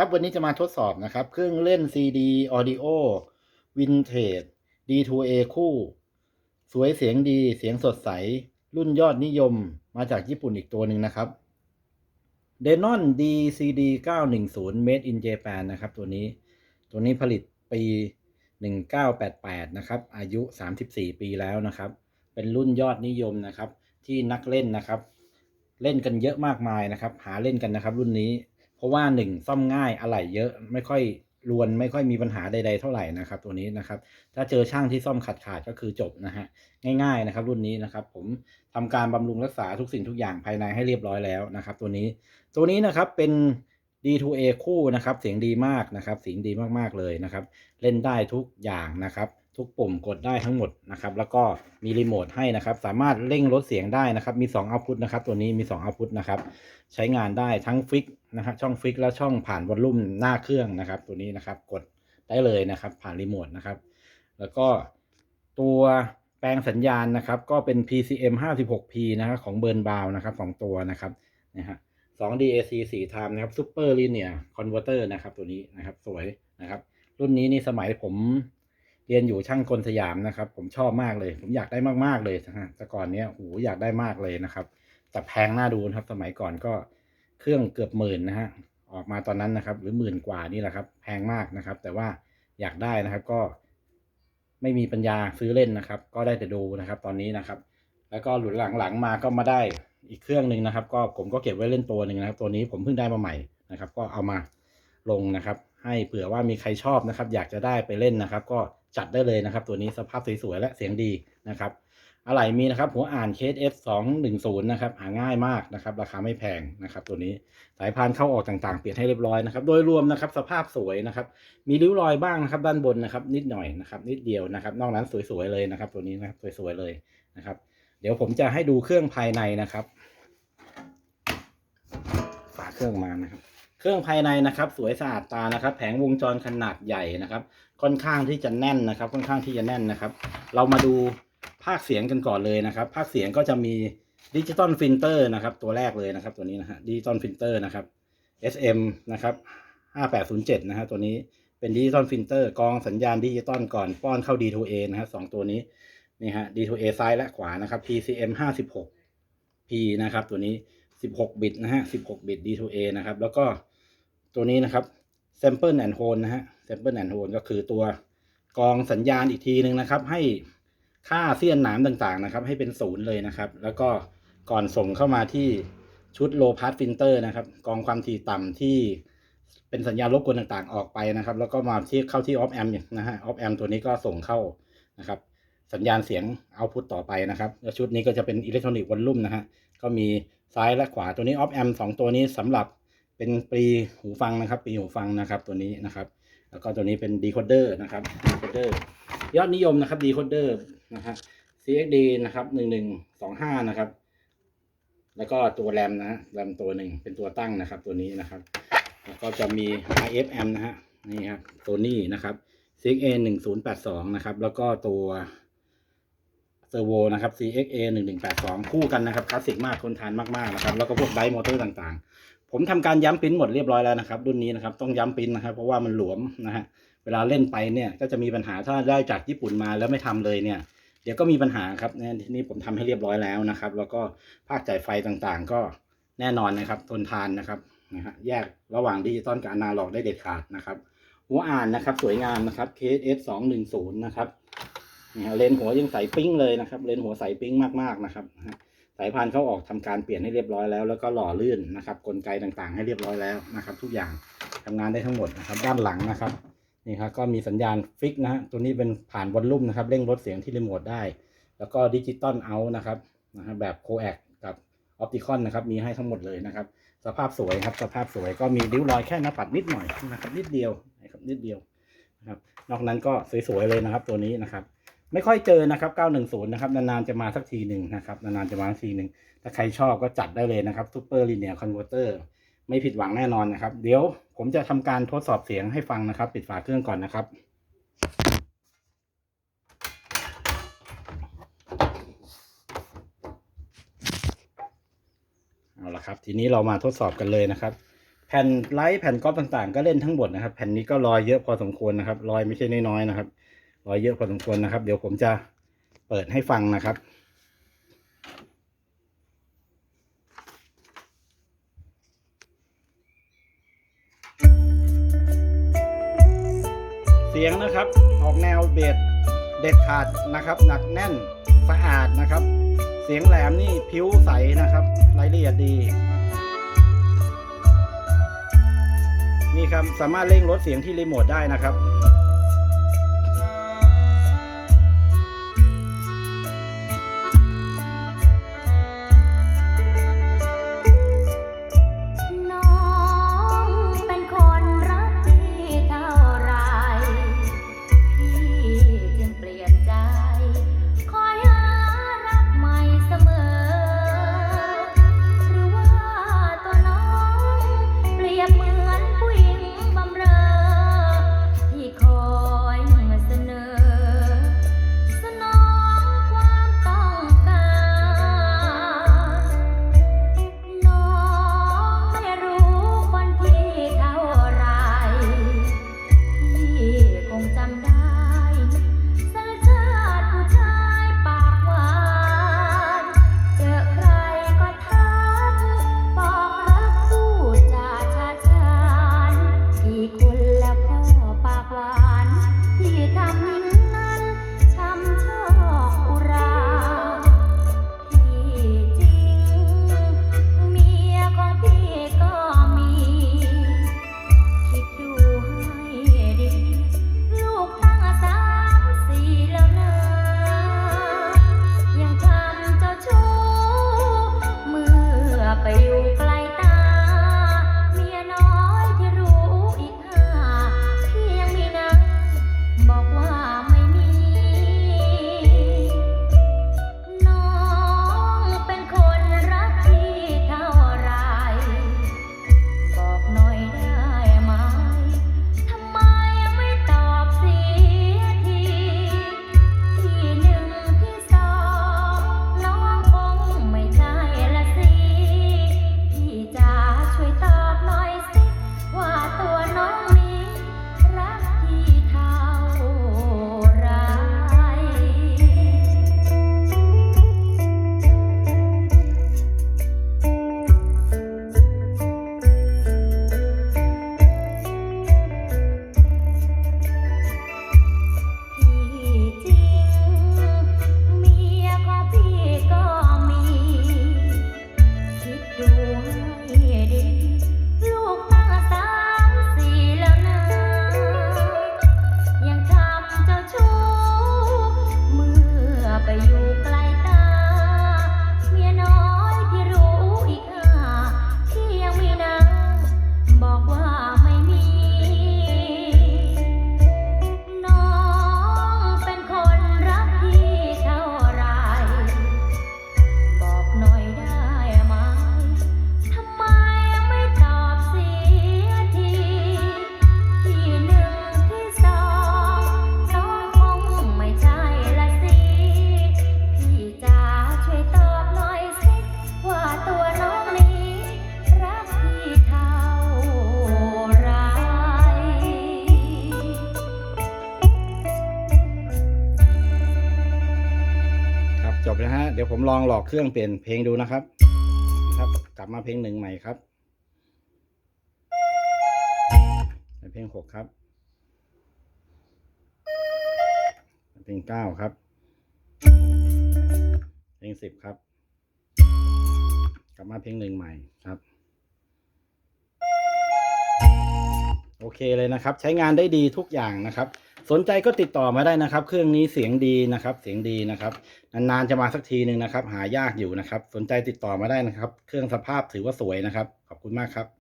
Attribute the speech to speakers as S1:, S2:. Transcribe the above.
S1: ครับวันนี้จะมาทดสอบนะครับ เครื่องเล่น CD Audio Vintage D2A คู่ สวยเสียงดีเสียงสดใส รุ่นยอดนิยมมาจากญี่ปุ่นอีกตัวหนึ่งนะครับ Denon DCD 910 Made in Japan นะครับ ตัวนี้ ตัวนี้ผลิตปี 1988 นะครับ อายุ 34 ปีแล้วนะครับ เป็นรุ่นยอดนิยมนะครับ ที่นักเล่นนะครับ เล่นกันเยอะมากมายนะครับ หาเล่นกันนะครับ รุ่นนี้ เพราะว่าหนึ่งซ่อมง่ายอะไหล่เยอะไม่ค่อยรวนไม่ค่อยมีปัญหาใดๆเท่าไหร่นะครับตัวนี้นะครับ ถ้าเจอช่างที่ซ่อมขาดขาดก็คือจบนะฮะง่ายๆนะครับ รุ่นนี้นะครับ ผมทำการบำรุงรักษาทุกสิ่งทุกอย่างภายในให้เรียบร้อยแล้วนะครับ ตัวนี้ตัวนี้นะครับเป็น D2A คู่นะครับ เสียงดีมากนะครับเสียงดีมากๆเลยนะครับ เล่นได้ทุกอย่างนะครับ ทุกปุ่มกดได้ทั้งหมดนะครับ แล้วก็มีรีโมทให้นะครับ สามารถเร่งลดเสียงได้นะครับ มี2 output นะครับ ตัวนี้มี2 output นะครับ ใช้งานได้ทั้งฟิกนะครับ ช่องฟิกและช่องผ่านวอลลุ่มหน้าเครื่องนะครับ ตัวนี้นะครับ กดได้เลยนะครับ ผ่านรีโมทนะครับ แล้วก็ตัวแปลงสัญญาณนะครับ ก็เป็น PCM 56P นะครับของเบิร์นบาวนะครับสองตัวนะครับนะฮะสอง DAC 4 time นะครับ Super Linear Converter นะครับ ตัวนี้นะครับ สวยนะครับ รุ่นนี้นี่สมัยผม เรียนอยู่ช่างกลสยามนะครับ ผมชอบมากเลย ผมอยากได้มากๆเลยนะฮะแต่ก่อนเนี้ยโหอยากได้มากเลยนะครับ แต่แพงน่าดูนะครับ สมัยก่อนก็เครื่องเกือบหมื่นนะฮะออกมาตอนนั้นนะครับ หรือหมื่นกว่านี่แหละครับ แพงมากนะครับ แต่ว่าอยากได้นะครับก็ ไม่มีปัญญาซื้อเล่นนะครับ ก็ได้แต่ดูนะครับ ตอนนี้นะครับ แล้วก็หลุนหลังๆมาก็มาได้อีกเครื่องหนึ่งนะครับ ก็ผมก็เก็บไว้เล่นตัวหนึ่งนะครับ ตัวนี้ผมเพิ่งได้มาใหม่นะครับ ก็เอามาลงนะครับ ให้เผื่อว่ามีใครชอบนะครับ อยากจะได้ไปเล่นนะครับ ก็จัดได้เลยนะครับ ตัวนี้สภาพสวยๆและเสียงดีนะครับอะไรมีนะครับ หัวอ่าน KS 2 1 0 นะครับหาง่ายมากนะครับ ราคาไม่แพงนะครับ ตัวนี้สายพานเข้าออกต่างๆ เปลี่ยนให้เรียบร้อยนะครับ โดยรวมนะครับ สภาพสวยนะครับ มีริ้วรอยบ้างนะครับ ด้านบนนะครับ นิดหน่อยนะครับ นิดเดียวนะครับ นอกนั้นสวยๆเลยนะครับ ตัวนี้นะครับสวยๆเลยนะครับ เดี๋ยวผมจะให้ดูเครื่องภายในนะครับฝาเครื่องมานะครับ เครื่องภายในนะครับ สวยสะอาดตานะครับ แผงวงจรขนาดใหญ่นะครับ ค่อนข้างที่จะแน่นนะครับ ค่อนข้างที่จะแน่นนะครับ เรามาดูภาคเสียงกันก่อนเลยนะครับ ภาคเสียงก็จะมีดิจิตอลฟิลเตอร์นะครับ ตัวแรกเลยนะครับ ตัวนี้นะฮะดิจิตอลฟิลเตอร์นะครับ SM นะครับ 5807 นะฮะตัวนี้เป็นดิจิตอลฟิลเตอร์กองสัญญาณดิจิตอลก่อนป้อนเข้า D2A นะฮะสองตัวนี้นี่ฮะ D2A ซ้ายและขวานะครับ PCM 56 P นะครับ ตัวนี้ 16 บิตนะฮะ 16 บิต D2A นะครับ แล้วก็ตัวนี้นะครับ Sample and Hold นะฮะ Sample and Hold ก็คือตัวกองสัญญาณอีกทีหนึ่งนะครับ ให้ค่าเสี้ยนหนามต่างๆนะครับ ให้เป็นศูนย์เลยนะครับ แล้วก็ก่อนส่งเข้ามาที่ชุด low pass filter นะครับ กองความถี่ต่ำที่เป็นสัญญาณรบกวนต่างๆออกไปนะครับ แล้วก็มาที่เข้าที่ off amp นะฮะ off amp ตัวนี้ก็ส่งเข้านะครับ สัญญาณเสียง output ต่อไปนะครับแล้วชุดนี้ก็จะเป็นอิเล็กทรอนิกส์วอลลุ่มนะฮะก็มีซ้ายและขวาตัวนี้ off amp สองตัวนี้สำหรับ เป็นปีหูฟังนะครับปีหูฟังนะครับตัวนี้นะครับ แล้วก็ตัวนี้เป็น decoder นะครับ decoder ยอดนิยมนะครับ decoder นะฮะ CXD นะครับหนึ่งหนึ่งสองห้านะครับ แล้วก็ตัวแรมนะแรมตัวหนึ่งเป็นตัวตั้งนะครับตัวนี้นะครับ แล้วก็จะมี IFM นะฮะนี่ครับตัวนี้นะครับ CXA หนึ่งศูนย์แปดสองนะครับ แล้วก็ตัวเซอร์โวนะครับ CXA หนึ่งหนึ่งแปดสองคู่กันนะครับคลาสสิกมากทนทานมากๆนะครับ แล้วก็พวกไดมอเตอร์ต่างๆ ผมทำการย้ำปิ้นหมดเรียบร้อยแล้วนะครับ รุ่นนี้นะครับต้องย้ำปิ้นนะครับ เพราะว่ามันหลวมนะฮะเวลาเล่นไปเนี่ยก็จะมีปัญหาถ้าได้จากญี่ปุ่นมาแล้วไม่ทำเลยเนี่ย เดี๋ยวก็มีปัญหาครับเนี่ยนี่ผมทำให้เรียบร้อยแล้วนะครับ แล้วก็ภาคจ่ายไฟต่างๆ ก็แน่นอนนะครับ ทนทานนะครับนะฮะแยกระหว่างดิจิตอลกับอนาล็อกได้เด็ดขาดนะครับ หัวอ่านนะครับ สวยงามนะครับ KS สองหนึ่งศูนย์นะครับนี่ฮะเลนหัวยังใสปิ้งเลยนะครับ เลนหัวใสปิ้งมากๆนะครับ สายพานเข้าออกทำการเปลี่ยนให้เรียบร้อยแล้ว แล้วก็หล่อลื่นนะครับ กลไกต่างๆ ให้เรียบร้อยแล้วนะครับ ทุกอย่างทำงานได้ทั้งหมดนะครับ ด้านหลังนะครับนี่ครับก็มีสัญญาณฟิกนะฮะตัวนี้เป็นผ่านวอลลุ่มนะครับเร่งลดเสียงที่รีโมทได้ แล้วก็ดิจิตอลเอานะครับนะฮะแบบโคแอกกับออปติคอนนะครับมีให้ทั้งหมดเลยนะครับ สภาพสวยครับสภาพสวยก็มีริ้วรอยแค่หน้าปัดนิดหน่อยนะครับนิดเดียวนะครับนิดเดียวนะครับนอกนั้นก็สวยๆเลยนะครับตัวนี้นะครับ ไม่ค่อยเจอนะครับ 910 นะครับ นานๆจะมาสักทีหนึ่งนะครับ นานๆจะมาสักทีหนึ่งถ้าใครชอบก็จัดได้เลยนะครับ Super Linear Converter ไม่ผิดหวังแน่นอนนะครับ เดี๋ยวผมจะทำการทดสอบเสียงให้ฟังนะครับ ปิดฝาเครื่องก่อนนะครับเอาละครับ ทีนี้เรามาทดสอบกันเลยนะครับ แผ่นไลท์แผ่นก๊อปต่างๆ ก็เล่นทั้งหมดนะครับ แผ่นนี้ก็รอยเยอะพอสมควรนะครับ รอยไม่ใช่น้อยๆนะครับ รอยเยอะพอสมควรนะครับ เดี๋ยวผมจะเปิดให้ฟังนะครับ เสียงนะครับออกแนวเบสเด็ดขาดนะครับ หนักแน่นสะอาดนะครับ เสียงแหลมนี่ผิวใสนะครับรายละเอียดดีนี่ครับสามารถเร่งลดเสียงที่รีโมทได้นะครับ
S2: แล้วก็ปากหวานที่ทำ
S1: ยวผมลองหลอกเครื่องเปลี่ยนเพลงดูนะครับ ครับ กลับมาเพลงหนึ่งใหม่ครับเป็นเพลงหกครับเป็นเพลงเก้าครับ เพลงสิบครับ กลับมาเพลงหนึ่งใหม่ครับ โอเคเลยนะครับ ใช้งานได้ดีทุกอย่างนะครับ สนใจก็ติดต่อมาได้นะครับ เครื่องนี้เสียงดีนะครับ เสียงดีนะครับ นานๆจะมาสักทีหนึ่งนะครับ หายากอยู่นะครับ สนใจติดต่อมาได้นะครับ เครื่องสภาพถือว่าสวยนะครับ ขอบคุณมากครับ